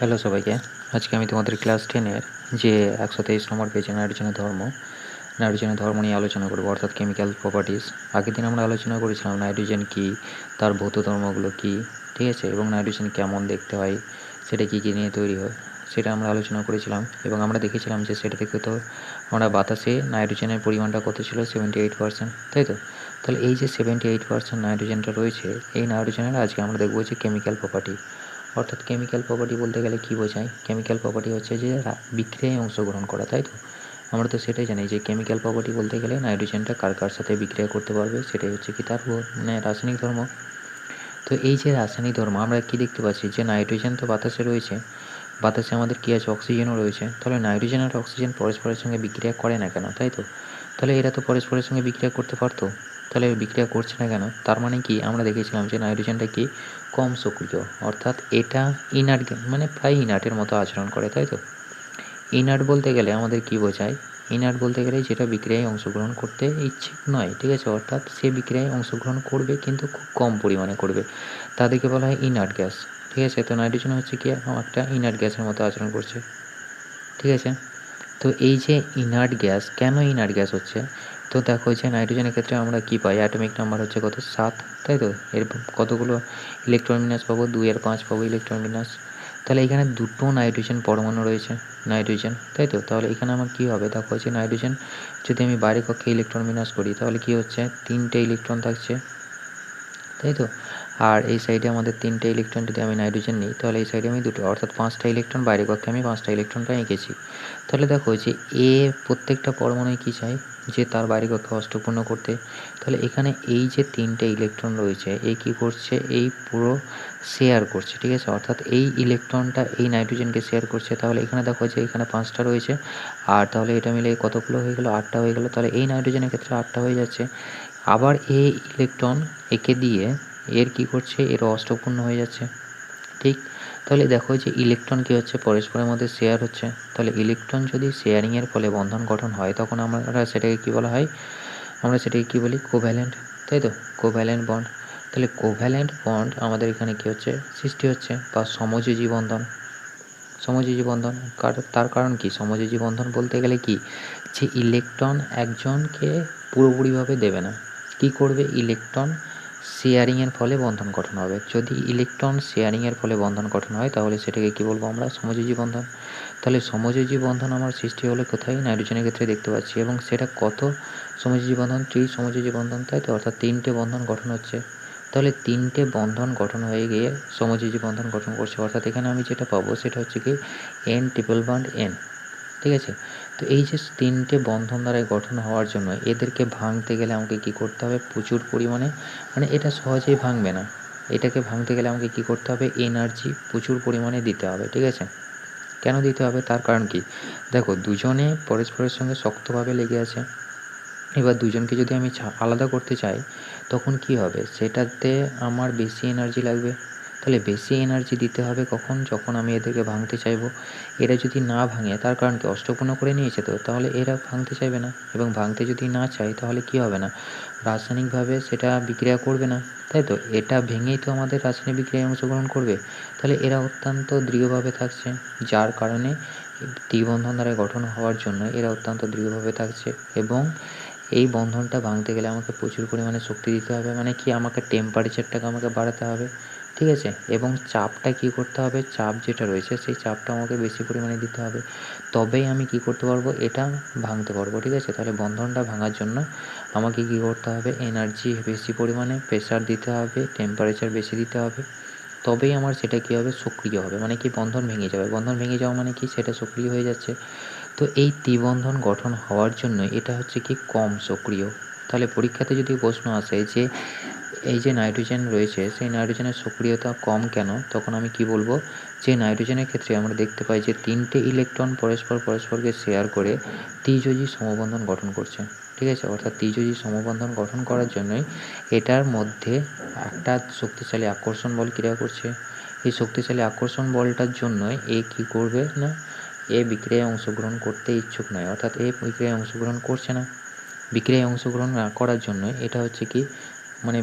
Hello সবাইকে। আজকে আমি তোমাদের ক্লাস টেনের যে একশো তেইশ নম্বর পেজে নাইট্রোজেনের ধর্ম নাইট্রোজেনের ধর্ম নিয়ে আলোচনা করব, অর্থাৎ কেমিক্যাল প্রপার্টিস আগের দিন আমরা আলোচনা করেছিলাম নাইট্রোজেন কী, তার ভৌত ধর্মগুলো কী, ঠিক আছে? এবং নাইট্রোজেন কেমন দেখতে হয়, সেটা কী কী নিয়ে তৈরি হয়, সেটা আমরা আলোচনা করেছিলাম। এবং আমরা দেখেছিলাম যে সেটা থেকে তো আমরা বাতাসে নাইট্রোজেনের পরিমাণটা কত ছিল? সেভেন্টি এইট পার্সেন্ট তাই তো? তাহলে এই যে সেভেন্টি এইট পার্সেন্ট নাইট্রোজেনটা রয়েছে, এই নাইট্রোজেনের আজকে আমরা দেখব যে কেমিক্যাল প্রপার্টি অর্থাৎ কেমিক্যাল প্রপার্টি বলতে গেলে কী বোঝায়? কেমিক্যাল প্রপার্টি হচ্ছে যে বিক্রিয়ায় অংশগ্রহণ করা, তাই তো? আমরা তো সেটাই জানি যে কেমিক্যাল প্রপার্টি বলতে গেলে নাইট্রোজেনটা কার কার সাথে বিক্রিয়া করতে পারবে সেটাই হচ্ছে কি তার মানে রাসায়নিক ধর্ম। তো এই যে রাসায়নিক ধর্ম, আমরা কি দেখতে পাচ্ছি? যে নাইট্রোজেন তো বাতাসে রয়েছে, বাতাসে আমাদের কী আছে? অক্সিজেনও রয়েছে। তাহলে নাইট্রোজেন আর অক্সিজেন পরস্পরের সঙ্গে বিক্রিয়া করে না কেন, তাই তো? তাহলে এরা তো পরস্পরের সঙ্গে বিক্রিয়া করতে পারতো। তাহলে বিক্রিয়া করছে না কেন? তার মানে কি? আমরা দেখেছিলাম যে নাইট্রোজেনটা কি কম সক্রিয়, অর্থাৎ এটা ইনার্ট মানে প্রায় ইনার্টের মতো আচরণ করে, তাই তো? ইনার্ট বলতে গেলে আমাদের কি বোঝায়? ইনার্ট বলতে গেলে যেটা বিক্রিয়ায় অংশগ্রহণ করতে ইচ্ছুক নয়, ঠিক আছে? অর্থাৎ সে বিক্রিয়ায় অংশগ্রহণ করবে কিন্তু খুব কম পরিমাণে করবে। তাদেরকে বলা হয় ইনার্ট গ্যাস ঠিক আছে? তো নাইট্রোজেন হচ্ছে কি? একটা ইনার্ট গ্যাসের মতো আচরণ করছে, ঠিক আছে? তো এই যে ইনার্ট গ্যাস কেন ইনার্ট গ্যাস হচ্ছে? তো দেখো যে নাইট্রোজেনের ক্ষেত্রে আমরা কি পাই? অ্যাটমিক নাম্বার হচ্ছে কত? সাত। তাই তো? এর কতগুলো ইলেকট্রন বিন্যাস পাবো? দুই আর পাঁচ পাবো ইলেকট্রন বিন্যাস। তাহলে এখানে দুটো নাইট্রোজেন পরমাণু রয়েছে নাইট্রোজেন তাই তো? তাহলে এখানে আমার কী হবে? দেখো হচ্ছে নাইট্রোজেন যদি আমি বাইরে কক্ষে ইলেকট্রন বিন্যাস করি, তাহলে কি হচ্ছে? তিনটে ইলেকট্রন থাকছে, তাই তো? আর এই সাইডে আমাদের তিনটে ইলেকট্রন যদি আমি নাইট্রোজেন নিই, তাহলে এই সাইডে আমি দুটো, অর্থাৎ পাঁচটা ইলেকট্রন বাইরে কক্ষে আমি পাঁচটা ইলেকট্রনটা এঁকেছি। তাহলে দেখো যে এ প্রত্যেকটা পরমাণুই কী চাই যে তার কক্ষে অষ্টপূর্ণ করতে, তাহলে এখানে এই যে তিনটে ইলেকট্রন রয়েছে এই কী করছে? এই পুরো শেয়ার করছে, ঠিক আছে? অর্থাৎ এই ইলেকট্রনটা এই নাইট্রোজেনকে শেয়ার করছে। তাহলে এখানে দেখো যে এখানে পাঁচটা রয়েছে। আর তাহলে এটা মিলে কতগুলো হয়ে গেলো? আটটা হয়ে গেলো। তাহলে এই নাইট্রোজেনের ক্ষেত্রে আটটা হয়ে যাচ্ছে। আবার এই ইলেকট্রন একে দিয়ে এর কি করছে? এর অষ্টপূর্ণ হয়ে যাচ্ছে। ঠিক তাহলে দেখো যে ইলেকট্রন কী হচ্ছে? পরস্পরের মধ্যে শেয়ার হচ্ছে। তাহলে ইলেকট্রন যদি শেয়ারিংয়ের ফলে বন্ধন গঠন হয়, তখন আমরা সেটাকে কী বলা হয়? আমরা সেটাকে কী বলি? কোভ্যালেন্ট তাই তো? কোভ্যালেন্ট বন্ড তাহলে কোভ্যালেন্ট বন্ড আমাদের এখানে কী হচ্ছে? সৃষ্টি হচ্ছে বা সমযোজী বন্ধন। সমযোজী বন্ধন তার কারণ কি? সমযোজী বন্ধন বলতে গেলে কি? যে ইলেকট্রন একজনকে পুরোপুরিভাবে দেবে না। কি করবে? ইলেকট্রন শেয়ারিংয়ের ফলে বন্ধন গঠন হবে। যদি ইলেকট্রন শেয়ারিংয়ের ফলে বন্ধন গঠন হয়, তাহলে সেটাকে কি বলব আমরা? সমযোজী বন্ধন। তাহলে সমযোজী বন্ধন আমার সৃষ্টি হলে কোথায়? নাইট্রোজেনের ক্ষেত্রে দেখতে পাচ্ছি এবং সেটা কত সমযোজী বন্ধন? ত্রি সমযোজী বন্ধন, তাই তো? অর্থাৎ তিনটে বন্ধন গঠন হচ্ছে। তাহলে তিনটে বন্ধন গঠন হয়ে গিয়ে সমযোজী বন্ধন গঠন করছে। অর্থাৎ এখানে আমি যেটা পাবো, সেটা হচ্ছে কি? এন ট্রিপল বন্ড এন ঠিক আছে? তো এই যে তিনটে বন্ধন দ্বারাই গঠন হওয়ার জন্য এদেরকে ভাঙতে গেলে আমাকে কি করতে হবে? প্রচুর পরিমাণে মানে এটা সহজেই ভাঙবে না। এটাকে ভাঙতে গেলে আমাকে কি করতে হবে? এনার্জি প্রচুর পরিমাণে দিতে হবে, ঠিক আছে? কেন দিতে হবে? তার কারণ কি? দেখো, দুজনে পরস্পরের সঙ্গে শক্তভাবে লেগে আছে। এবার দুজনকে যদি আমি আলাদা করতে চাই, তখন কি হবে? সেটাতে আমার বেশি এনার্জি লাগবে। তাহলে বেশি এনার্জি দিতে হবে কখন? যখন আমি এদেরকে ভাঙতে চাইব? এরা যদি না ভাঙে, তার কারণ কি? অষ্টপূর্ণ করে নিয়েছে তো? তাহলে এরা ভাঙতে চাইবে না। এবং ভাঙতে যদি না চায়, তাহলে কি হবে না? রাসায়নিকভাবে সেটা বিক্রিয়া করবে না, তাই তো? এটা ভেঙেই তো আমাদের রাসায়নিক বিক্রিয়ায় অংশগ্রহণ করবে। তাহলে এরা অত্যন্ত দৃঢ়ভাবে থাকছে, যার কারণে দ্বিবন্ধন দ্বারা গঠন হওয়ার জন্য এরা অত্যন্ত দৃঢ়ভাবে থাকছে। এবং এই বন্ধনটা ভাঙতে গেলে আমাকে প্রচুর পরিমাণে শক্তি দিতে হবে। মানে কি? আমাকে টেম্পারেচারটাকে আমাকে বাড়াতে হবে। ঠিক আছে? এবং চাপটা কী করতে হবে? চাপ যেটা রয়েছে, সেই চাপটা আমাকে বেশি পরিমাণে দিতে হবে। তবেই আমি কি করতে পারব? এটা ভাঙতে পারব, ঠিক আছে? তাহলে বন্ধনটা ভাঙার জন্য আমাকে কী করতে হবে? এনার্জি বেশি পরিমাণে প্রেশার দিতে হবে টেম্পারেচার বেশি দিতে হবে। তবেই আমার সেটা কী হবে? সক্রিয় হবে। মানে কি? বন্ধন ভেঙে যাবে। বন্ধন ভেঙে যাওয়া মানে কি? সেটা সক্রিয় হয়ে যাচ্ছে। তো এই ত্রিবন্ধন গঠন হওয়ার জন্য এটা হচ্ছে কি? কম সক্রিয়। তাহলে পরীক্ষাতে যদি প্রশ্ন আসে যে এই যে নাইট্রোজেন রয়েছে, সেই নাইট্রোজেনের সক্রিয়তা কম কেন? তখন আমি কি বলব? যে নাইট্রোজেনের ক্ষেত্রে আমরা দেখতে পাই যে তিনটে ইলেকট্রন পরস্পর পরস্পরকে শেয়ার করে ত্রিযোজী সমবন্ধন গঠন করছে। ঠিক আছে? অর্থাৎ ত্রিযোজী সমবন্ধন গঠন করার জন্যই এটার মধ্যে একটা শক্তিশালী আকর্ষণ বল ক্রিয়া করছে। এই শক্তিশালী আকর্ষণ বলটার জন্যই এ কী করবে না? এ বিক্রিয়ায় অংশগ্রহণ করতে ইচ্ছুক নয়। অর্থাৎ এ বিক্রিয়ায় অংশগ্রহণ করছে না। বিক্রিয়ায় অংশগ্রহণ না করার জন্য এটা হচ্ছে কি? মানে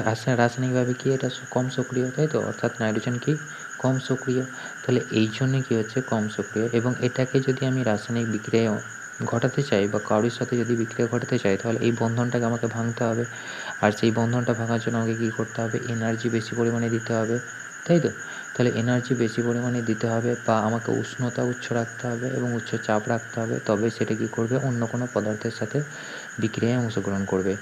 রাসায়নিকভাবে কি এটা কম সক্রিয়? তাই তো? অর্থাৎ নাইট্রোজেন কি কম সক্রিয়? তাহলে এই জন্যে কী হচ্ছে? কম সক্রিয়। এবং এটাকে যদি আমি রাসায়নিক বিক্রিয়া ঘটাতে চাই বা কারোর সাথে যদি বিক্রিয়া ঘটাতে চাই, তাহলে এই বন্ধনটাকে আমাকে ভাঙতে হবে। আর সেই বন্ধনটা ভাঙার জন্য আমাকে কী করতে হবে? এনার্জি বেশি পরিমাণে দিতে হবে। তাই তো? তাহলে এনার্জি বেশি পরিমাণে দিতে হবে বা আমাকে উষ্ণতা উচ্চ রাখতে হবে এবং উচ্চ চাপ রাখতে হবে। তবে সেটা কী করবে? অন্য কোনো পদার্থের সাথে বিক্রিয়ায় অংশগ্রহণ করবে।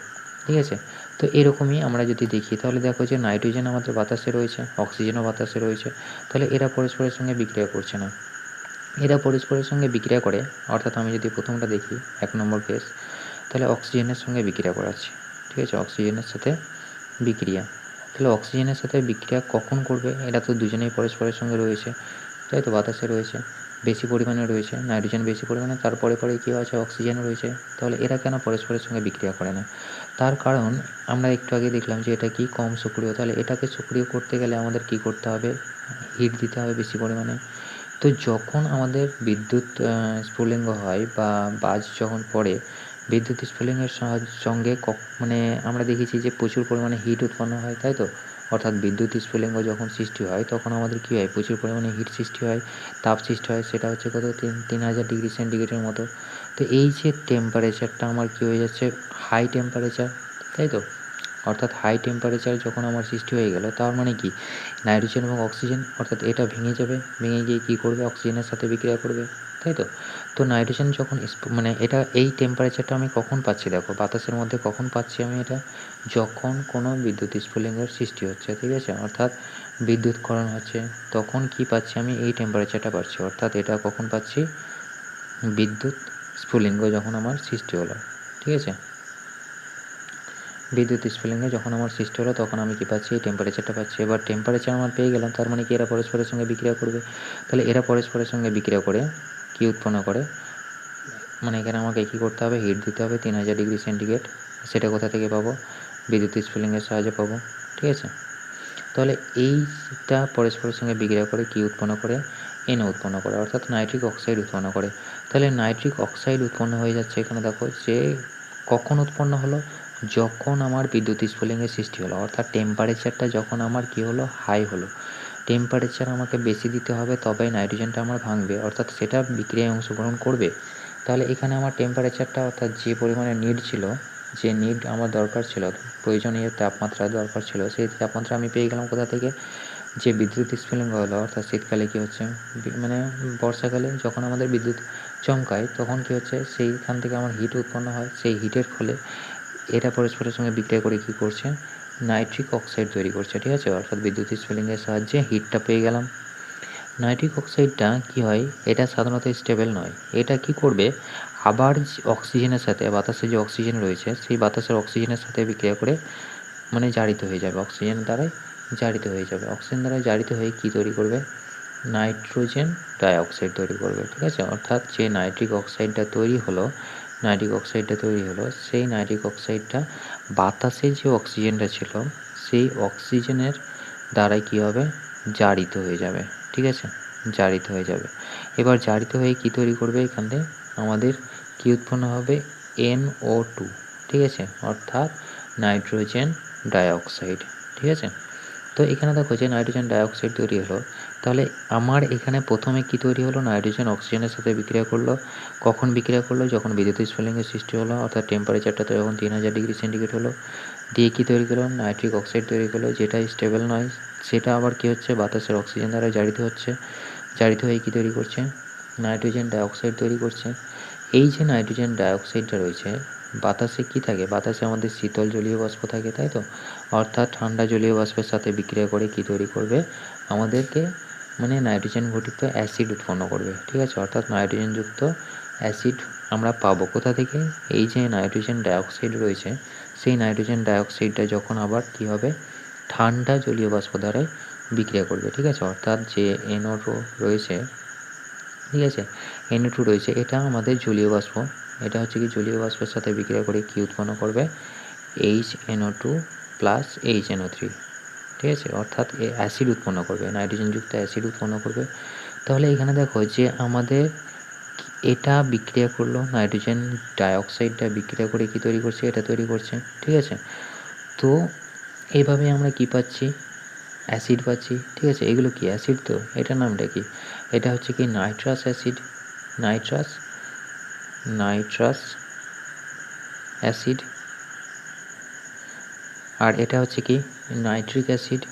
ঠিক আছে? তো এরকমই আমরা যদি দেখি, তাহলে দেখো যে নাইট্রোজেন আমাদের বাতাসে রয়েছে, অক্সিজেনও বাতাসে রয়েছে, তাহলে এরা পরস্পরের সঙ্গে বিক্রিয়া করছে না। এরা পরস্পরের সঙ্গে বিক্রিয়া করে, অর্থাৎ আমি যদি প্রথমটা দেখি, এক নম্বর কেস তাহলে অক্সিজেনের সঙ্গে বিক্রিয়া করাচ্ছি, ঠিক আছে? অক্সিজেনের সাথে বিক্রিয়া। তাহলে অক্সিজেনের সাথে বিক্রিয়া কখন করবে? এটা তো দুজনেই পরস্পরের সঙ্গে রয়েছে, তাই তো বাতাসে রয়েছে, বেশি পরিমাণে রয়েছে, নাইট্রোজেন বেশি পরিমাণে, তারপরে পরে কী আছে? অক্সিজেন রয়েছে, তাহলে এরা কেন পরস্পরের সঙ্গে বিক্রিয়া করে না? তার কারণ আমরা একটু আগে দেখলাম যে এটা কি কম সক্রিয়। তাহলে এটাকে সক্রিয় করতে গেলে আমাদের কি করতে হবে? হিট দিতে হবে বেশি পরিমাণে। তো যখন আমাদের বিদ্যুৎ স্ফুলিঙ্গ হয় বা বাজ যখন পড়ে, বিদ্যুৎ স্ফুলিঙ্গের সঙ্গে মানে আমরা দেখেছি যে প্রচুর পরিমাণে হিট উৎপন্ন হয়, তাই তো? অর্থাৎ বিদ্যুৎ স্ফুলিঙ্গ যখন সৃষ্টি হয়, তখন আমাদের কী হয়? প্রচুর পরিমাণে হিট সৃষ্টি হয়, তাপ সৃষ্টি হয়, সেটা হচ্ছে কত? তিন তিন হাজার ডিগ্রি সেন্টিগ্রেডের মতো। তো এই যে টেম্পারেচারটা আমার কী হয়ে যাচ্ছে? হাই টেম্পারেচার তাই তো অর্থাৎ হাই টেম্পারেচার যখন আমার সৃষ্টি হয়ে গেল, তার মানে কি? নাইট্রোজেন এবং অক্সিজেন অর্থাৎ এটা ভেঙে যাবে, ভেঙে গিয়ে কী করবে? অক্সিজেনের সাথে বিক্রিয়া করবে তাই তো তো নাইট্রোজেন যখন মানে এটা, এই টেম্পারেচারটা আমি কখন পাচ্ছি দেখো? বাতাসের মধ্যে কখন পাচ্ছি আমি এটা? যখন কোনো বিদ্যুৎ স্ফুলিঙ্গের সৃষ্টি হচ্ছে, ঠিক আছে? অর্থাৎ বিদ্যুৎকরণ হচ্ছে, তখন কি পাচ্ছি আমি? এই টেম্পারেচারটা পাচ্ছি, অর্থাৎ এটা কখন পাচ্ছি? বিদ্যুৎ স্ফুলিঙ্গ যখন আমার সৃষ্টি হলো, ঠিক আছে? বিদ্যুৎ স্ফুলিঙ্গে যখন আমার সৃষ্টি হলো, তখন আমি কী পাচ্ছি? এই টেম্পারেচারটা পাচ্ছি। এবার টেম্পারেচার আমার পেয়ে গেলাম, তার মানে কি এরা পরস্পরের সঙ্গে বিক্রিয়া করবে? তাহলে এরা পরস্পরের সঙ্গে বিক্রিয়া করে, কী উৎপন্ন করে? মানে এখানে আমাকে কী করতে হবে? হিট দিতে হবে, তিন হাজার ডিগ্রি সেন্টিগ্রেড সেটা কোথা থেকে পাবো? বিদ্যুৎ স্ফুলিঙ্গের সাহায্যে পাবো। ঠিক আছে? তাহলে এইটা পরস্পরের সঙ্গে বিক্রিয়া করে, কী উৎপন্ন করে? এন উৎপন্ন করে, অর্থাৎ নাইট্রিক অক্সাইড উৎপন্ন করে। তাহলে নাইট্রিক অক্সাইড উৎপন্ন হয়ে যাচ্ছে এখানে দেখো, যে কখন উৎপন্ন হলো? যখন আমার বিদ্যুৎ স্ফুলিঙ্গের সৃষ্টি হলো, অর্থাৎ টেম্পারেচারটা যখন আমার কী হলো? হাই হলো। টেম্পারেচার আমাকে বেশি দিতে হবে, তবেই নাইট্রোজেনটা আমার ভাঙবে, অর্থাৎ সেটা বিক্রিয়ায় অংশগ্রহণ করবে। তাহলে এখানে আমার টেম্পারেচারটা অর্থাৎ যে পরিমাণে নিড ছিল, যে নিড আমার দরকার ছিল, প্রয়োজনীয় তাপমাত্রা দরকার ছিল, সেই তাপমাত্রা আমি পেয়ে গেলাম কোথা থেকে? যে বিদ্যুৎ স্ফুলিঙ্গ হলো, অর্থাৎ শীতকালে কী হচ্ছে? মানে বর্ষাকালে যখন আমাদের বিদ্যুৎ চমকায়, তখন কী হচ্ছে? সেইখান থেকে আমার হিট উৎপন্ন হয়। সেই হিটের ফলে এটা পরস্পরের সঙ্গে বিক্রিয়া করে কী করছে? নাইট্রিক অক্সাইড তৈরি করছে, ঠিক আছে? অর্থাৎ বিদ্যুৎ স্ফুলিঙ্গের সাহায্যে হিটটা পেয়ে গেলাম। নাইট্রিক অক্সাইডটা কি হয়? এটা সাধারণত স্টেবল নয়। এটা কি করবে? আবার অক্সিজেনের সাথে বাতাসে যে অক্সিজেন রয়েছে, সেই বাতাসের অক্সিজেনের সাথে বিক্রিয়া করে মানে জারিত হয়ে যাবে। অক্সিজেন দ্বারাই জারিত হয়ে যাবে। অক্সিজেন দ্বারা জারিত হয়ে কী তৈরি করবে? নাইট্রোজেন ডাইঅক্সাইড তৈরি করবে, ঠিক আছে? অর্থাৎ যে নাইট্রিক অক্সাইডটা তৈরি হলো নাইট্রিক অক্সাইডটা তৈরি হলো। সেই নাইট্রিক অক্সাইডটা বাতাসে যে অক্সিজেনটা ছিল, সেই অক্সিজেনের দ্বারাই কী হবে? জারিত হয়ে যাবে। ঠিক আছে? জারিত হয়ে যাবে। এবার জারিত হয়ে কী তৈরি করবে এখানে আমাদের কী উৎপন্ন হবে? এনও টু ঠিক আছে? অর্থাৎ নাইট্রোজেন ডাইঅক্সাইড। ঠিক আছে? তো এখানে দেখো যে নাইট্রোজেন ডাইঅক্সাইড তৈরি হলো, তাহলে আমার এখানে প্রথমে কি তৈরি হলো? নাইট্রোজেন অক্সিজেনের সাথে বিক্রিয়া করল। কখন বিক্রিয়া করল? যখন বিদ্যুৎ স্ফুলিঙ্গের সৃষ্টি হলো, অর্থাৎ টেম্পারেচারটা তো যখন তিন হাজার ডিগ্রি সেন্টিগ্রেড হলো। দিয়ে কী তৈরি করল নাইট্রিক অক্সাইড তৈরি করল, যেটা স্টেবল নয়। সেটা আবার কী হচ্ছে? বাতাসের অক্সিজেন দ্বারা জারিত হচ্ছে। জারিত হয়ে কী তৈরি করছে? নাইট্রোজেন ডাইঅক্সাইড তৈরি করছে। এই যে নাইট্রোজেন ডাইঅক্সাইডটা রয়েছে বাতাসে কি থাকে? বাতাসে আমাদের শীতল জলীয় বাষ্প থাকে, তাই তো? অর্থাৎ ঠান্ডা জলীয় বাষ্পের সাথে বিক্রিয়া করে কি তৈরি করবে? আমাদেরকে মানে নাইট্রোজেন ঘটিত অ্যাসিড উৎপন্ন করবে, ঠিক আছে? অর্থাৎ নাইট্রোজেনযুক্ত অ্যাসিড আমরা পাবো। কোথা থেকে? এই যে নাইট্রোজেন ডাইঅক্সাইড রয়েছে, সেই নাইট্রোজেন ডাইঅক্সাইডটা যখন আবার কি হবে? ঠান্ডা জলীয় বাষ্প দ্বারাই বিক্রিয়া করবে, ঠিক আছে? অর্থাৎ যে এনও রয়েছে, ঠিক আছে? এনও রয়েছে, এটা আমাদের জলীয় বাষ্প। এটা হচ্ছে কি জলীয় বাষ্পের সাথে বিক্রিয়া করে কি উৎপন্ন করবে? H NO two plus H NO three ঠিক আছে? অর্থাৎ এ অ্যাসিড উৎপন্ন করবে, নাইট্রোজেনযুক্ত অ্যাসিড উৎপন্ন করবে। তাহলে এখানে দেখো যে আমাদের এটা বিক্রিয়া করল, নাইট্রোজেন ডাইঅক্সাইডটা বিক্রিয়া করে কি তৈরি করছে, এটা তৈরি করছে, ঠিক আছে? তো এইভাবে আমরা কি পাচ্ছি? অ্যাসিড পাচ্ছি, ঠিক আছে? এগুলো কি? অ্যাসিড তো? এটার নামটা কি? এটা হচ্ছে কি nitrous acid. Nitrous nitrous acid. আর এটা হচ্ছে কি? Nitric acid.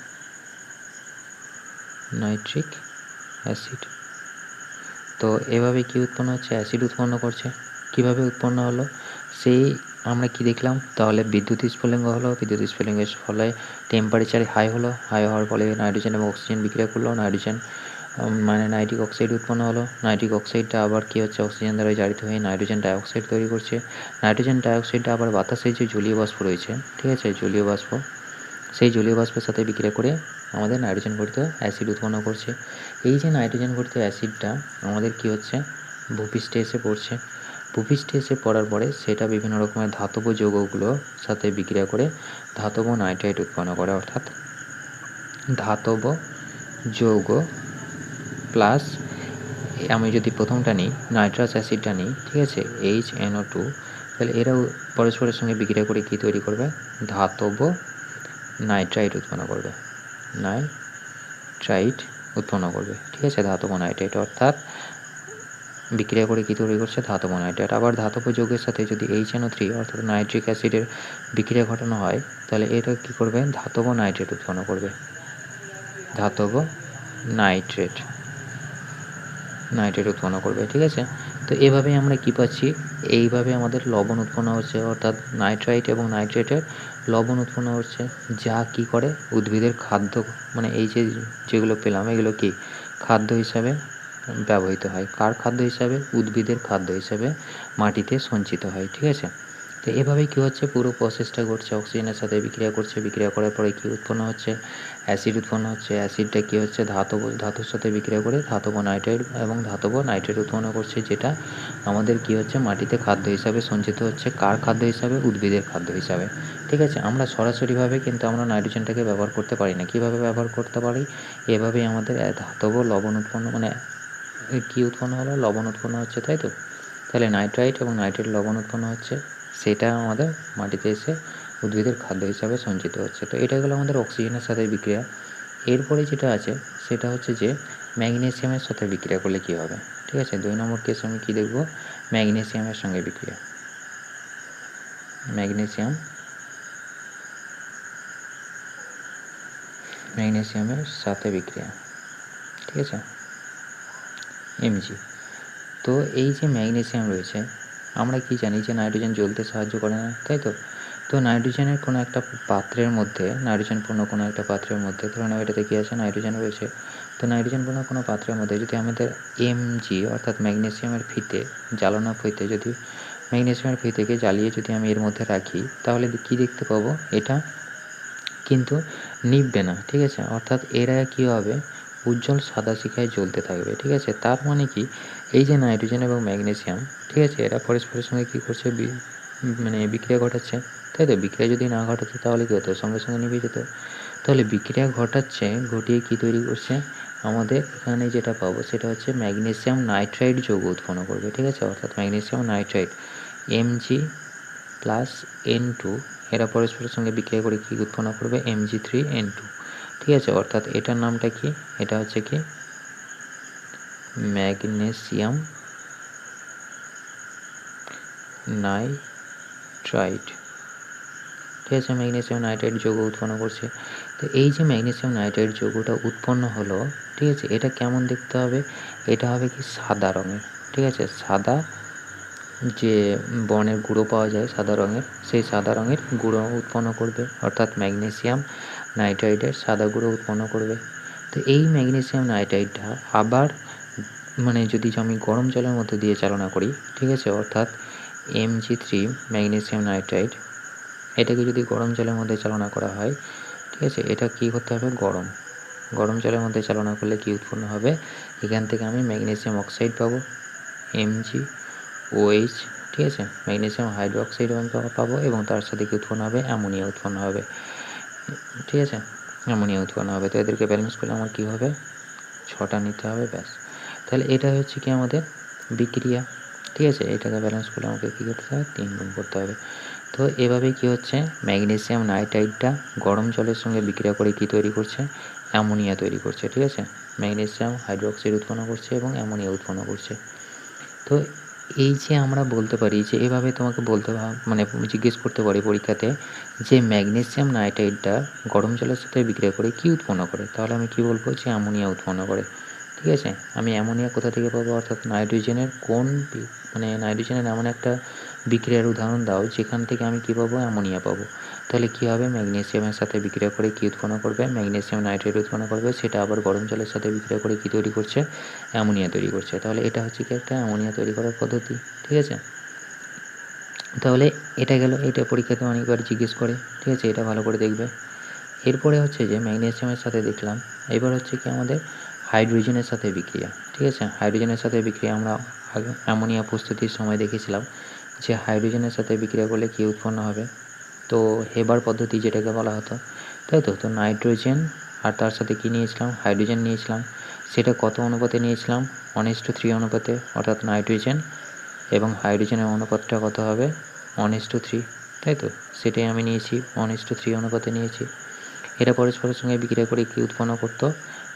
Nitric acid. তো এভাবে কি উৎপন্ন হচ্ছে? অ্যাসিড উৎপন্ন করছে। কীভাবে উৎপন্ন হলো? সেই আমরা কি দেখলাম? তাহলে বিদ্যুৎ স্ফুলিঙ্গ হলো। বিদ্যুৎ স্ফুলিঙ্গের ফলে টেম্পারেচার হাই হলো। হাই হওয়ার ফলে নাইট্রোজেন এবং অক্সিজেন বিক্রিয়া করল। নাইট্রোজেন মানে নাইট্রিক অক্সাইড উৎপন্ন হলো। নাইট্রিক অক্সাইডটা আবার কী হচ্ছে? অক্সিজেন দ্বারা জারিত হয়ে নাইট্রোজেন ডাইঅক্সাইড তৈরি করছে। নাইট্রোজেন ডাইঅক্সাইডটা আবার বাতাসে যে জলীয় বাষ্প রয়েছে, ঠিক আছে? জলীয় বাষ্প। সেই জলীয় বাষ্পের সাথে বিক্রিয়া করে আমাদের নাইট্রোজেন গঠিত অ্যাসিড উৎপন্ন করছে। এই যে নাইট্রোজেন গঠিত অ্যাসিডটা আমাদের কি হচ্ছে? ভূপৃষ্ঠে এসে পড়ছে। ভূপৃষ্ঠে এসে পড়ার পরে সেটা বিভিন্ন রকমের ধাতব যৌগগুলোর সাথে বিক্রিয়া করে ধাতব নাইট্রাইট উৎপন্ন করে, অর্থাৎ ধাতব যৌগ প্লাস আমি যদি প্রথমটা নিই, নাইট্রাস অ্যাসিডটা নিই, ঠিক আছে? এইচ এনও টু তাহলে এরাও পরস্পরের সঙ্গে বিক্রিয়া করে কী তৈরি করবে? ধাতব নাইট্রাইট উৎপন্ন করবে। নাইট্রাইট উৎপন্ন করবে, ঠিক আছে? ধাতব নাইট্রাইট, অর্থাৎ বিক্রিয়া করে কী তৈরি করছে? ধাতব নাইট্রেট আবার ধাতব যৌগের সাথে যদি এইচ এনও থ্রি অর্থাৎ নাইট্রিক অ্যাসিডের বিক্রিয়া ঘটানো হয়, তাহলে এটা কী করবে? ধাতব নাইট্রেট উৎপন্ন করবে। ধাতব নাইট্রেট নাইট্রেট উৎপন্ন করবে, ঠিক আছে? তো এভাবেই আমরা কি পাচ্ছি? এইভাবে আমাদের লবণ উৎপন্ন হচ্ছে, অর্থাৎ নাইট্রাইট এবং নাইট্রেটের লবণ উৎপন্ন হচ্ছে। যা কি করে? উদ্ভিদের খাদ্য মানে এই যে যেগুলো পেলাম, এগুলো কি? খাদ্য হিসাবে ব্যবহৃত হয়। কার খাদ্য হিসাবে? উদ্ভিদের খাদ্য হিসাবে মাটিতে সঞ্চিত হয়, ঠিক আছে? তো এভাবেই কী হচ্ছে? পুরো প্রসেসটা ঘটছে অক্সিজেনের সাথে বিক্রিয়া করছে, বিক্রিয়া করার পরে কী উৎপন্ন হচ্ছে? অ্যাসিড উৎপন্ন হচ্ছে। অ্যাসিডটা কী হচ্ছে? ধাতব, ধাতুর সাথে বিক্রিয়া করে ধাতব নাইট্রাইট এবং ধাতব নাইট্রেট উৎপন্ন করছে, যেটা আমাদের কী হচ্ছে? মাটিতে খাদ্য হিসাবে সঞ্চিত হচ্ছে, কার খাদ্য হিসাবে? উদ্ভিদের খাদ্য হিসাবে। ঠিক আছে? আমরা সরাসরিভাবে কিন্তু আমরা নাইট্রোজেনটাকে ব্যবহার করতে পারি না। কীভাবে ব্যবহার করতে পারি? এভাবেই আমাদের ধাতব লবণ উৎপন্ন মানে কী উৎপন্ন হলো? লবণ উৎপন্ন হচ্ছে, তাই তো? তাহলে নাইট্রাইট এবং নাইট্রেট লবণ উৎপন্ন হচ্ছে। সেটা আমাদের মাটিতে এসে উদ্ভিদের খাদ্য হিসাবে সঞ্চিত হচ্ছে। তো এটা হলো আমাদের অক্সিজেনের সাথে বিক্রিয়া। এরপরে যেটা আছে, সেটা হচ্ছে যে ম্যাগনেসিয়ামের সাথে বিক্রিয়া করলে কী হবে? ঠিক আছে, দুই নম্বর কেস আমি কী দেখব? ম্যাগনেসিয়ামের সঙ্গে বিক্রিয়া। ম্যাগনেসিয়াম, ম্যাগনেসিয়ামের সাথে বিক্রিয়া। ঠিক আছে? এমজি তো এই যে ম্যাগনেসিয়াম রয়েছে আমরা কি জানি যে নাইট্রোজেন জ্বলতে সাহায্য করে না, তাই তো? তো নাইট্রোজেনের কোনো একটা পাত্রের মধ্যে নাইট্রোজেনপূর্ণ কোনো একটা পাত্রের মধ্যে ধরুন এটাতে কী আছে? নাইট্রোজেন রয়েছে। তো নাইট্রোজেনপূর্ণ কোনো পাত্রের মধ্যে যদি আমাদের এমজি অর্থাৎ ম্যাগনেসিয়ামের ফিতে, জ্বালানো ফিতে, যদি ম্যাগনেসিয়ামের ফিতেকে জ্বালিয়ে যদি আমি এর মধ্যে রাখি, তাহলে কী দেখতে পাবো? এটা কিন্তু নিববে না, ঠিক আছে? অর্থাৎ এরা কী হবে? উজ্জ্বল সাদা শিখায় জ্বলতে থাকবে, ঠিক আছে? তার মানে কি? এই যে নাইট্রোজেন এবং ম্যাগনেসিয়াম, ঠিক আছে, এরা পরস্পরের সঙ্গে কী করছে মানে বিক্রিয়া ঘটাচ্ছে? তাই তো, বিক্রিয়া যদি না ঘটাতো তাহলে কী হতো? সঙ্গে সঙ্গে নিভে যেত। তাহলে বিক্রিয়া ঘটাচ্ছে, ঘটিয়ে কী তৈরি করছে? আমাদের এখানে যেটা পাবো সেটা হচ্ছে ম্যাগনেসিয়াম নাইট্রাইড যৌগ উৎপন্ন করবে, ঠিক আছে? অর্থাৎ magnesium nitride MG plus N two এরা পরস্পরের সঙ্গে বিক্রিয়া করে কী উৎপন্ন করবে? এমজি থ্রি এন টু ঠিক আছে? অর্থাৎ এটার নামটা কি? এটা হচ্ছে কি? Magnesium nitrite. ঠিক আছে, ম্যাগনেসিয়াম নাইট্রাইট যৌগ উৎপন্ন করছে। তো এই যে ম্যাগনেসিয়াম নাইট্রাইট যৌগটা উৎপন্ন হলো, ঠিক আছে, এটা কেমন দেখতে হবে? এটা হবে কি সাদা রঙের, ঠিক আছে, সাদা যে বনের গুঁড়ো পাওয়া যায় সাদা রঙের, সেই সাদা রঙের গুঁড়ো উৎপন্ন করবে, অর্থাৎ ম্যাগনেসিয়াম নাইট্রাইটের সাদা গুঁড়ো উৎপন্ন করবে। তো এই ম্যাগনেসিয়াম নাইট্রাইটটা আবার মানে যদি আমি গরম জলের মধ্যে দিয়ে চালনা করি, ঠিক আছে? অর্থাৎ M G three magnesium nitrite এটাকে যদি গরম জলের মধ্যে চালনা করা হয়, ঠিক আছে? এটা কী করতে হবে? গরম। গরম জলের মধ্যে চালনা করলে কি উৎপন্ন হবে? এখান থেকে আমি ম্যাগনেসিয়াম অক্সাইড পাবো এম এমজি ওএইচ ঠিক আছে? ম্যাগনেসিয়াম হাইড্রোক্সাইড পাবো এবং তার সাথে কি উৎপন্ন হবে? অ্যামোনিয়া উৎপন্ন হবে। ঠিক আছে? অ্যামোনিয়া উৎপন্ন হবে। তো এদেরকে ব্যালেন্স করলে আমার কী হবে? ছটা নিতে হবে, ব্যাস। তাহলে এটা হচ্ছে কি আমাদের বিক্রিয়া। ঠিক আছে? এটাকে ব্যালেন্স করলে আমাকে কী করতে হবে? তিন গুণ করতে হবে। তো এভাবে কি হচ্ছে? ম্যাগনেসিয়াম নাইট্রাইটটা গরম জলের সঙ্গে বিক্রিয়া করে কি তৈরি করছে? অ্যামোনিয়া তৈরি করছে। ঠিক আছে? ম্যাগনেসিয়াম হাইড্রোক্সাইড উৎপন্ন করছে এবং অ্যামোনিয়া উৎপন্ন করছে। তো এই যে আমরা বলতে পারি যে এভাবে তোমাকে বলতে মানে জিজ্ঞেস করতে পারি পরীক্ষাতে যে ম্যাগনেসিয়াম নাইট্রাইডটা গরম জলের সাথে বিক্রিয়া করে কি উৎপন্ন করে? তাহলে আমি কি বলব? যে অ্যামোনিয়া উৎপন্ন করে। ঠিক আছে? আমি অ্যামোনিয়া কোথা থেকে পাবো, অর্থাৎ নাইট্রোজেনের কোন মানে নাইট্রোজেনের এমন একটা বিক্রিয়ার উদাহরণ দাও, যেখান থেকে আমি কী পাবো? অ্যামোনিয়া পাবো। তাহলে কী হবে? ম্যাগনেসিয়ামের সাথে বিক্রিয়া করে কী উৎপন্ন করবে? ম্যাগনেসিয়াম নাইট্রেট উৎপন্ন করবে, সেটা আবার গরম জলের সাথে বিক্রিয়া করে কী তৈরি করছে? অ্যামোনিয়া তৈরি করছে। তাহলে এটা হচ্ছে কি একটা অ্যামোনিয়া তৈরি করার পদ্ধতি, ঠিক আছে? তাহলে এটা গেল, এটা পরীক্ষাতে অনেকবার জিজ্ঞেস করে, ঠিক আছে? এটা ভালো করে দেখবে। এরপরে হচ্ছে যে ম্যাগনেসিয়ামের সাথে দেখলাম, এবার হচ্ছে কি আমাদের হাইড্রোজেনের সাথে বিক্রিয়া, ঠিক আছে? হাইড্রোজেনের সাথে বিক্রিয়া আমরা অ্যামোনিয়া প্রস্তুতির সময় দেখেছিলাম যে হাইড্রোজেনের সাথে বিক্রিয়া করলে কী উৎপন্ন হবে? তো হেবার পদ্ধতি যেটাকে বলা হতো, তাই তো? তো নাইট্রোজেন আর তার সাথে কী নিয়েছিলাম? হাইড্রোজেন নিয়েছিলাম। সেটা কত অনুপাতে নিয়েছিলাম? ওয়ান ইস টু থ্রি অনুপাতে, অর্থাৎ নাইট্রোজেন এবং হাইড্রোজেনের অনুপাতটা কত হবে? ওয়ান ইস টু থ্রি তাই তো? সেটাই আমি নিয়েছি ওয়ান ইস টু থ্রি অনুপাতে নিয়েছি। এটা পরস্পরের সঙ্গে বিক্রিয়া করে কী উৎপন্ন করতো?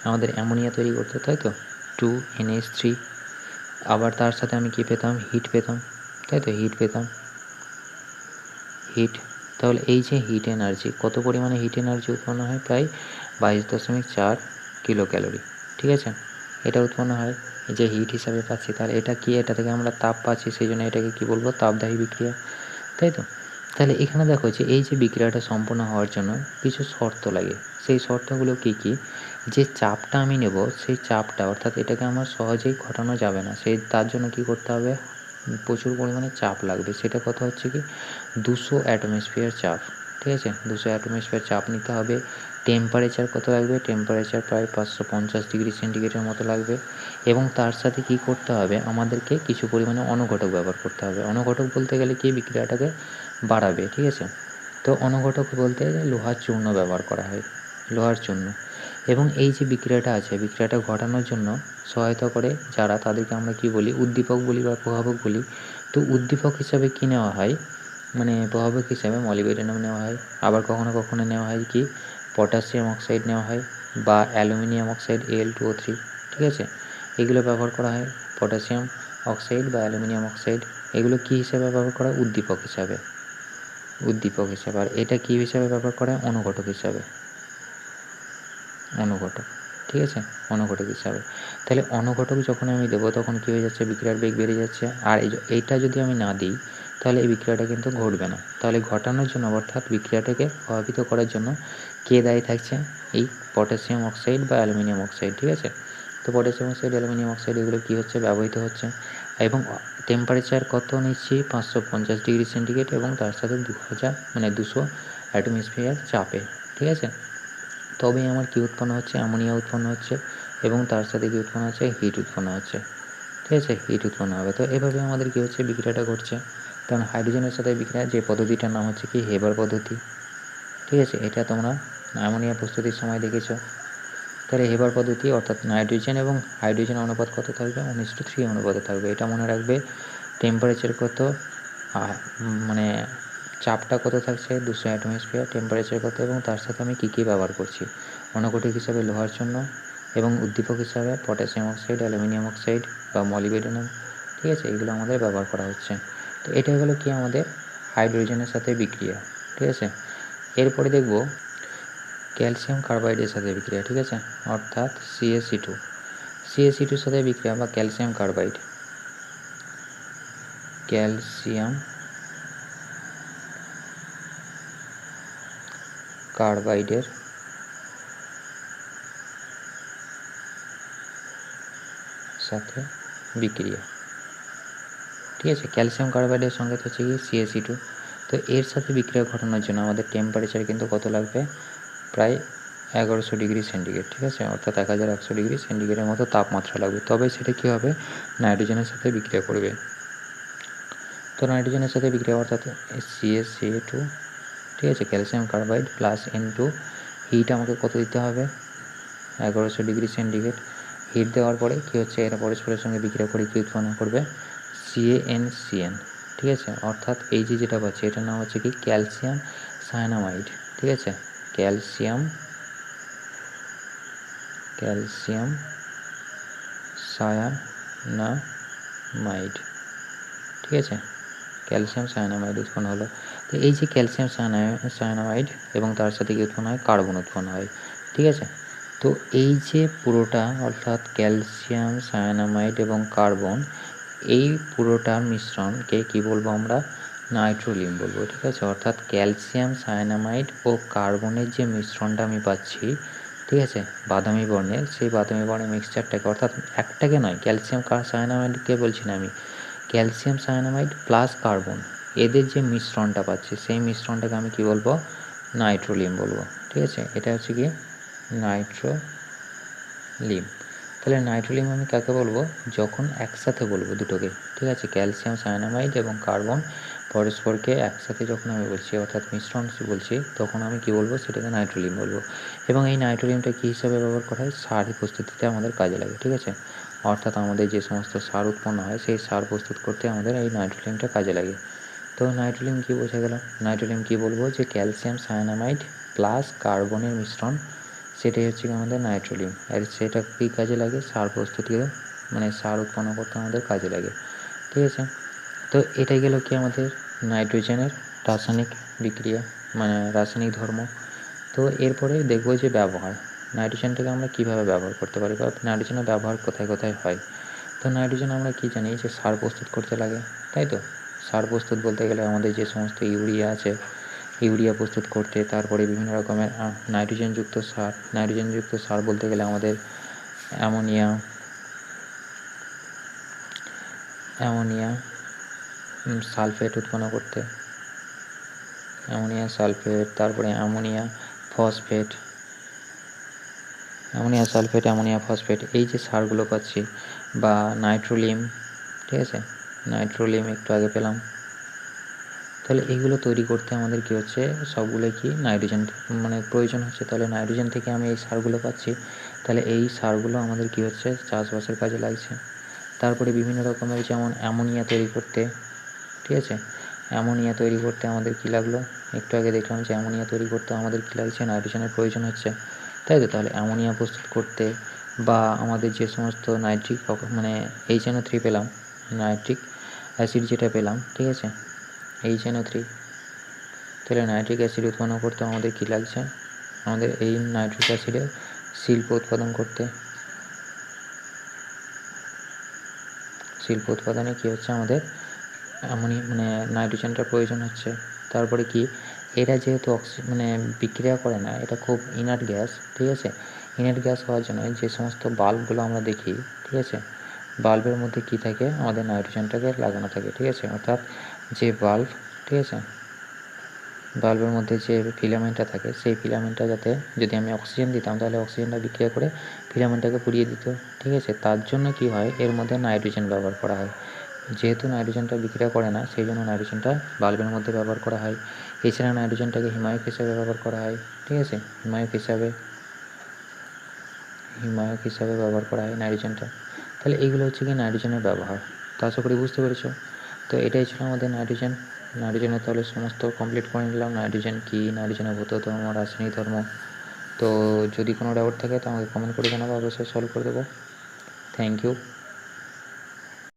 আমাদের অ্যামোনিয়া তৈরি করতে, তাই তো? টু এনএস থ্রি আবার তার সাথে আমি কী পেতাম? হিট পেতাম। তাই তো? হিট পেতাম। হিট তাহলে এই যে হিট এনার্জি কত পরিমাণে হিট এনার্জি উৎপন্ন হয়? প্রায় বাইশ দশমিক চার কিলো ক্যালোরি ঠিক আছে? এটা উৎপন্ন হয়। যে হিট হিসাবে পাচ্ছি, তাহলে এটা কি? এটা থেকে আমরা তাপ পাচ্ছি, সেই জন্য এটাকে কী বলব? তাপদাহী বিক্রিয়া। তাই তো? তাহলে এখানে দেখো যে এই যে বিক্রিয়াটা সম্পূর্ণ হওয়ার জন্য কিছু শর্ত লাগে। সেই শর্তগুলো কী কী? যে চাপটা আমি নেব, সেই চাপটা, অর্থাৎ এটাকে আমার সহজেই ঘটানো যাবে না, সেই তার জন্য কি করতে হবে? প্রচুর পরিমাণে চাপ লাগবে, সেটা কত হচ্ছে কি? দুশো অ্যাটমসফিয়ার চাপ, ঠিক আছে? দুশো অ্যাটমসফিয়ার চাপ নিতে হবে টেম্পারেচার কত লাগবে? টেম্পারেচার প্রায় পাঁচশো পঞ্চাশ ডিগ্রি সেন্টিগ্রেডের মতো লাগবে, এবং তার সাথে কি করতে হবে? আমাদেরকে কিছু পরিমাণে অনুঘটক ব্যবহার করতে হবে অনুঘটক বলতে গেলে কি? বিক্রিয়াটাকে বাড়াবে, ঠিক আছে? তো অনুঘটক বলতে লোহার চূর্ণ ব্যবহার করা হয় লোহার জন্য। এবং এই যে বিক্রিয়াটা আছে, বিক্রিয়াটা ঘটানোর জন্য সহায়তা করে যারা, তাদেরকে আমরা কি বলি, উদ্দীপক বলি বা প্রভাবক বলি। তো উদ্দীপক হিসাবে কি নেওয়া হয়? মানে প্রভাবক হিসাবে মলিবেডেনাম নেওয়া হয়। আবার কখনো কখনো নেওয়া হয় কি, পটাশিয়াম অক্সাইড নেওয়া হয় বা aluminium oxide L two O three, ঠিক আছে? এগুলো ব্যবহার করা হয় পটাশিয়াম অক্সাইড বা অ্যালুমিনিয়াম অক্সাইড। এগুলো কী হিসাবে ব্যবহার করা উদ্দীপক হিসাবে। উদ্দীপক হিসাবে। আর এটা কী হিসাবে ব্যবহার করা অনুঘটক হিসাবে। অনুঘটক। ঠিক আছে? অনুঘটক হিসাবে। তাহলে অনুঘটক যখন আমি দেবো, তখন কী হয়ে যাচ্ছে? বিক্রিয়ার বেগ বেড়ে যাচ্ছে। আর এই এইটা যদি আমি না দিই, তাহলে এই বিক্রিয়াটা কিন্তু ঘটবে না। তাহলে ঘটানোর জন্য, অর্থাৎ বিক্রিয়াটাকে প্রভাবিত করার জন্য কে দায়ী থাকছে? এই পটাশিয়াম অক্সাইড বা অ্যালুমিনিয়াম অক্সাইড, ঠিক আছে? তো পটাশিয়াম অক্সাইড, অ্যালুমিনিয়াম অক্সাইড এগুলো কী হচ্ছে? ব্যবহৃত হচ্ছে। এবং টেম্পারেচার কত নিচ্ছি? পাঁচশো পঞ্চাশ ডিগ্রি সেন্টিগ্রেড এবং তার সাথে দু হাজার মানে দুশো অ্যাটমসফিয়ার চাপে, ঠিক আছে? তবেই আমার কী উৎপন্ন হচ্ছে অ্যামোনিয়া উৎপন্ন হচ্ছে এবং তার সাথে কী উৎপন্ন হচ্ছে? হিট উৎপন্ন হচ্ছে। ঠিক আছে? হিট উৎপন্ন হবে। তো এভাবে আমাদের কী হচ্ছে? বিক্রিয়াটা ঘটছে। কারণ হাইড্রোজেনের সাথে বিক্রিয়া, যে পদ্ধতিটার নাম হচ্ছে কি? হেবার পদ্ধতি। ঠিক আছে? এটা তোমরা অ্যামোনিয়া প্রস্তুতির সময় দেখেছ। তাহলে হেবার পদ্ধতি অর্থাৎ নাইট্রোজেন এবং হাইড্রোজেন অনুপাত কত থাকবে? উনিশ টু থ্রি অনুপাতে থাকবে। এটা মনে রাখবে টেম্পারেচার কত? মানে চাপটা কত থাকছে দুশো অ্যাটমসফিয়ার টেম্পারেচার কত, এবং তার সাথে আমি কী কী ব্যবহার করছি? অনুঘটক হিসাবে লোহার জন্য এবং উদ্দীপক হিসাবে পটাশিয়াম অক্সাইড অ্যালুমিনিয়াম অক্সাইড বা মলিবেডেনাম ঠিক আছে? এগুলো আমাদের ব্যবহার করা হচ্ছে। তো এটা হলো কি আমাদের হাইড্রোজেনের সাথে বিক্রিয়া, ঠিক আছে? এরপরে দেখব ক্যালসিয়াম কার্বাইডের সাথে বিক্রিয়া, ঠিক আছে? অর্থাৎ সিএসি টু সিএসি টুর সাথে বিক্রিয়া বা ক্যালসিয়াম কার্বাইড ক্যালসিয়াম কার্বাইডের। সাথে বিক্রিয়া। ঠিক আছে, ক্যালসিয়াম কার্বাইডের সঙ্গে তো হচ্ছে কি সিএসি টু তো এর সাথে বিক্রিয়া ঘটানোর জন্য আমাদের টেম্পারেচার কিন্তু কত লাগবে? প্রায় এগারোশো ডিগ্রি সেন্টিগ্রেড ঠিক আছে? অর্থাৎ এক হাজার একশো ডিগ্রি সেন্টিগ্রেডের মতো তাপমাত্রা লাগবে। তবে সেটা কী হবে? নাইট্রোজেনের সাথে বিক্রিয়া করবে। তো নাইট্রোজেনের সাথে বিক্রিয়া অর্থাৎ সিএসসি টু ঠিক আছে calcium carbide plus N two heat আমাকে কত দিতে হবে? এগারোশো ডিগ্রি সেন্টিগ্রেড হিট দেওয়ার পরে কী হচ্ছে? এরা পরস্পরের সঙ্গে বিক্রিয়া করে কী উৎপন্ন করবে? সিএএন সিএন ঠিক আছে? অর্থাৎ এই যে যেটা পাচ্ছি, এটার নাম হচ্ছে কি? ক্যালসিয়াম সায়ানামাইড ঠিক আছে? ক্যালসিয়াম ক্যালসিয়াম সায়ানামাইড ঠিক আছে? ক্যালসিয়াম সায়ানামাইড উৎপন্ন হলো। তো এই যে ক্যালসিয়াম সায়ানামাইড এবং তার সাথে কি উৎপন্ন হয়? কার্বন উৎপন্ন হয়। ঠিক আছে? তো এই যে পুরোটা অর্থাৎ ক্যালসিয়াম, সায়ানামাইড এবং কার্বন, এই পুরোটার মিশ্রণকে কি বলব আমরা? নাইট্রোলিন বলব। ঠিক আছে? অর্থাৎ ক্যালসিয়াম, সায়ানামাইড ও কার্বনের যে মিশ্রণটা আমি পাচ্ছি, ঠিক আছে? বাদামি বর্ণের, সেই বাদামি বর্ণের মিক্সচারটাকে অর্থাৎ একটাকে নয়, ক্যালসিয়াম সায়ানামাইডকে বলছি না আমি। Calcium cyanamide plus carbon. এদের যে মিশ্রণটা পাচ্ছি, সেই মিশ্রণটাকে আমি কি বলব? নাইট্রোলিম বলব। ঠিক আছে? এটা হচ্ছে কি নাইট্রোলিম। তাহলে নাইট্রোলিম আমি কাকে বলব? যখন একসাথে বলব দুটোকে। ঠিক আছে? ক্যালসিয়াম সায়ানামাইড এবং কার্বন পরস্পরকে একসাথে যখন আমি বলছি, অর্থাৎ মিশ্রণ বলছি, তখন আমি কি বলব? সেটাকে নাইট্রোলিম বলব। এবং এই নাইট্রোলিমটা কী হিসাবে ব্যবহার করা হয়? সার প্রস্তুতিতে আমাদের কাজে লাগে। ঠিক আছে? অর্থাৎ আমাদের যে সমস্ত সার উৎপন্ন হয়, সেই সার প্রস্তুত করতে আমাদের এই নাইট্রোলিমটা কাজে লাগে। তো নাইট্রোলিম কী বোঝা গেল? নাইট্রোলিম কী বলব? যে ক্যালসিয়াম সায়ানামাইড প্লাস কার্বনের মিশ্রণ, সেটাই হচ্ছে আমাদের নাইট্রোলিম আর সেটা কী কাজে লাগে? সার প্রস্তুতিতে মানে সার উৎপন্ন করতে আমাদের কাজে লাগে। ঠিক আছে? তো এটাই গেল কি আমাদের নাইট্রোজেনের রাসায়নিক বিক্রিয়া মানে রাসায়নিক ধর্ম। তো এরপরে দেখব যে ব্যবহার। নাইট্রোজেনটাকে আমরা কীভাবে ব্যবহার করতে পারি বা নাইট্রোজেনের ব্যবহার কোথায় কোথায় হয়? তো নাইট্রোজেন আমরা কী জানি যে সার প্রস্তুত করতে লাগে, তাই তো? সার প্রস্তুত বলতে গেলে আমাদের যে সমস্ত ইউরিয়া আছে, ইউরিয়া প্রস্তুত করতে, তারপরে বিভিন্ন রকমের নাইট্রোজেনযুক্ত সার নাইট্রোজেনযুক্ত সার বলতে গেলে আমাদের অ্যামোনিয়া অ্যামোনিয়া সালফেট উৎপন্ন করতে, অ্যামোনিয়া, সালফেট, তারপরে ammonia, phosphate ammonia sulphate, ammonia phosphate, এই যে সারগুলো পাচ্ছি, বা নাইট্রোলিম, ঠিক আছে? নাইট্রোলিম একটু আগে পেলাম। তাহলে এইগুলো তৈরি করতে আমাদের কী হচ্ছে? সবগুলো কি নাইট্রোজেন মানে প্রয়োজন হচ্ছে। তাহলে নাইট্রোজেন থেকে আমি এই সারগুলো পাচ্ছি। তাহলে এই সারগুলো আমাদের কী হচ্ছে? চাষবাসের কাজে লাগছে। তারপরে বিভিন্ন রকমের যেমন অ্যামোনিয়া তৈরি করতে, ঠিক আছে? অ্যামোনিয়া তৈরি করতে আমাদের কী লাগল? একটু আগে দেখলাম যে অ্যামোনিয়া তৈরি করতে আমাদের কী লাগছে? নাইট্রোজেনের প্রয়োজন হচ্ছে। তাই তো তাহলে? অ্যামোনিয়া প্রস্তুত করতে বা আমাদের যে সমস্ত নাইট্রিক মানে এইচ এনও থ্রি পেলাম নাইট্রিক অ্যাসিড যেটা পেলাম, ঠিক আছে? এইচ এনও থ্রি তাহলে নাইট্রিক অ্যাসিড উৎপন্ন করতে আমাদের কী লাগছে? আমাদের এই নাইট্রিক অ্যাসিডে শিল্প উৎপাদন করতে। শিল্প উৎপাদনে কী হচ্ছে? আমাদের এমনই মানে নাইট্রোজেনটার প্রয়োজন হচ্ছে। তারপরে কি? এরা যেহেতু অক্সি মানে বিক্রিয়া করে না, এটা খুব ইনার্ট গ্যাস ঠিক আছে? ইনার্ট গ্যাস হওয়ার জন্য যে সমস্ত বাল্বগুলো আমরা দেখি, ঠিক আছে? বাল্বের মধ্যে কি থাকে? আমাদের নাইট্রোজেনটাকে লাগানো থাকে, ঠিক আছে? অর্থাৎ যে বাল্ব, ঠিক আছে? বাল্বের মধ্যে যে ফিলামেন্টটা থাকে, সেই ফিলামেন্টটা যাতে যদি আমি অক্সিজেন দিতাম, তাহলে অক্সিজেনটা বিক্রিয়া করে ফিলামেন্টটাকে পুড়িয়ে দিত, ঠিক আছে? তার জন্য কি হয়? এর মধ্যে নাইট্রোজেন ব্যবহার করা হয়। যেহেতু নাইট্রোজেনটা বিক্রিয়া করে না, সেই জন্য নাইট্রোজেনটা বাল্বের মধ্যে ব্যবহার করা হয়। এছাড়া নাইট্রোজেনটাকে হিমায়ক হিসাবে ব্যবহার করা হয়। ঠিক আছে? হিমায়ক হিসাবে হিমায়ক হিসাবে ব্যবহার করা হয় নাইট্রোজেনটা তাহলে এইগুলো হচ্ছে কি নাইট্রোজেনের ব্যবহার। তো আশা করি বুঝতে পেরেছ? তো এটাই ছিল আমাদের নাইট্রোজেন নাইট্রোজেনের তাহলে সমস্ত কমপ্লিট করে নিলাম। নাইট্রোজেন কী নাইট্রোজেনের ভূত, ধর্ম, রাসায়নিক ধর্ম। তো যদি কোনো ডাউট থাকে তো আমাকে কমেন্ট করে জানাব, অবশ্যই সলভ করে দেবো। Thank you